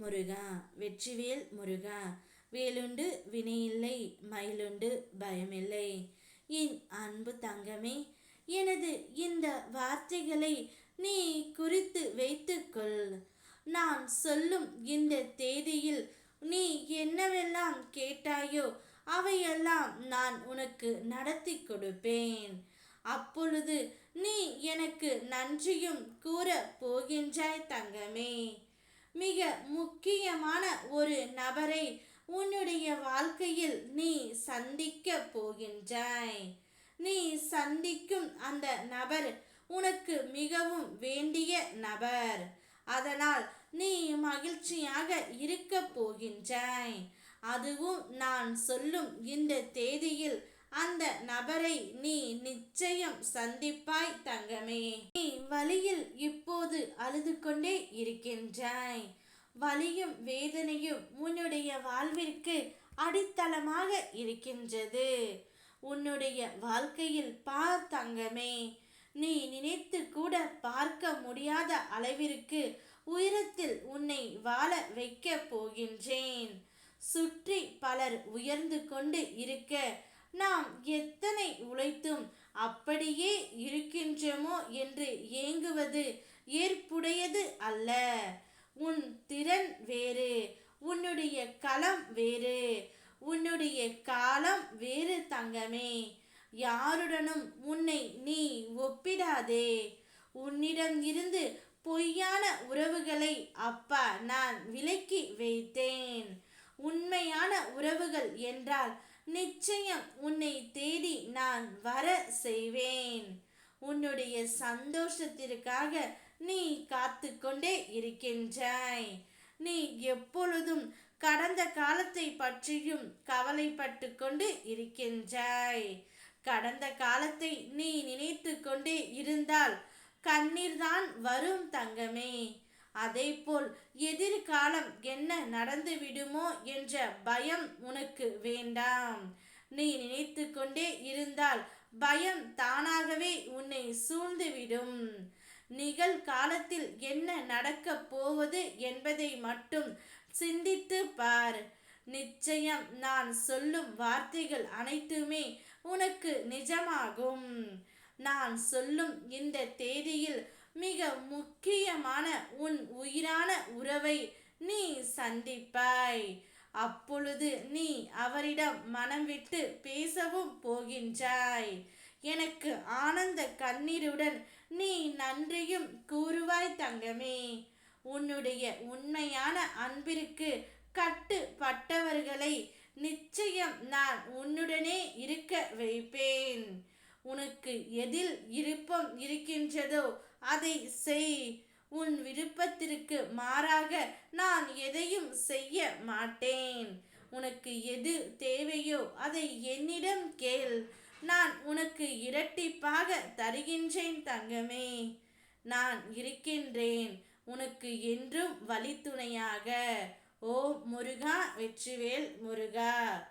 முருகா வெற்றிவேல் முருகா வேலுண்டு வினையில்லை மயிலுண்டு பயமில்லை. என் அன்பு தங்கமே எனது இந்த வார்த்தைகளை நீ குறித்து வைத்துக்கொள். நான் சொல்லும் இந்த தேதியில் நீ என்னவெல்லாம் கேட்டாயோ அவையெல்லாம் நான் உனக்கு நடத்தி கொடுப்பேன். அப்பொழுது நீ எனக்கு நன்றியும் கூற போகின்றாய் தங்கமே. மிக முக்கியமான ஒரு நபரை உன்னுடைய வாழ்க்கையில் நீ சந்திக்க போகின்றாய். நீ சந்திக்கும் அந்த நபர் உனக்கு மிகவும் வேண்டிய நபர். அதனால் நீ மகிழ்ச்சியாக இருக்க போகின்றாய். அதுவும் நான் சொல்லும் இந்த தேதியில் அந்த நபரை நீ நிச்சயம் சந்திப்பாய் தங்கமே. நீ வழியில் இப்போது அழுது கொண்டே இருக்கின்றாய். வலியும் வேதனையும் உன்னுடைய வாழ்விற்கு அடித்தளமாக இருக்கின்றது. உன்னுடைய வாழ்க்கையில் பார் தங்கமே. நீ நினைத்து கூட பார்க்க முடியாத அளவிற்கு உயரத்தில் உன்னை வாழ வைக்க போகின்றேன். சுற்றி பலர் உயர்ந்து கொண்டு இருக்க உழைத்தும் அப்படியே இருக்கின்றோமோ என்று ஏங்குவது ஏற்புடையது அல்ல. உன் திறன் வேறு உன்னுடைய களம் வேறு உன்னுடைய காலம் வேறு தங்கமே. யாருடனும் உன்னை நீ ஒப்பிடாதே. உன்னிடம் இருந்து பொய்யான உறவுகளை அப்பா நான் விலக்கி வைத்தேன். உண்மையான உறவுகள் என்றால் நிச்சயம் உன்னை தேடி நான் வர செய்வேன். உன்னுடைய சந்தோஷத்திற்காக நீ காத்து கொண்டே இருக்கின்றாய். நீ எப்பொழுதும் கடந்த காலத்தை பற்றியும் கவலைப்பட்டு கொண்டு இருக்கின்றாய். கடந்த காலத்தை நீ நினைத்து கொண்டே இருந்தால் கண்ணீர் தான் வரும் தங்கமே. அதேபோல் எதிர்காலம் என்ன நடந்து விடுமோ என்ற பயம் உனக்கு வேண்டாம். நீ நினைத்து கொண்டே இருந்தால் பயம் தானாகவே உன்னை சூழ்ந்துவிடும். நிகழ்காலத்தில் என்ன நடக்கப் போவது என்பதை மட்டும் சிந்தித்து பார். நிச்சயம் நான் சொல்லும் வார்த்தைகள் அனைத்துமே உனக்கு நிஜமாகும். நான் சொல்லும் இந்த தேதியில் மிக முக்கியமான உன் உயிரான உறவை நீ சந்திப்பாய். அப்பொழுது நீ அவரிடம் மனம் விட்டு பேசவும் போகின்றாய். எனக்கு ஆனந்த கண்ணீருடன் நீ நன்றியும் கூறுவாய் தங்கமே. உன்னுடைய உண்மையான அன்பிற்கு கட்டுப்பட்டவர்களை நிச்சயம் நான் உன்னுடனே இருக்க வைப்பேன். உனக்கு எதில் விருப்பம் இருக்கின்றதோ அதை செய். உன் விருப்பத்திற்கு மாறாக நான் எதையும் செய்ய மாட்டேன். உனக்கு எது தேவையோ அதை என்னிடம் கேள். நான் உனக்கு இரட்டிப்பாக தருகின்றேன் தங்கமே. நான் இருக்கின்றேன் உனக்கு என்றும் வழித்துணையாக. ஓ முருகா வெற்றிவேல் முருகா.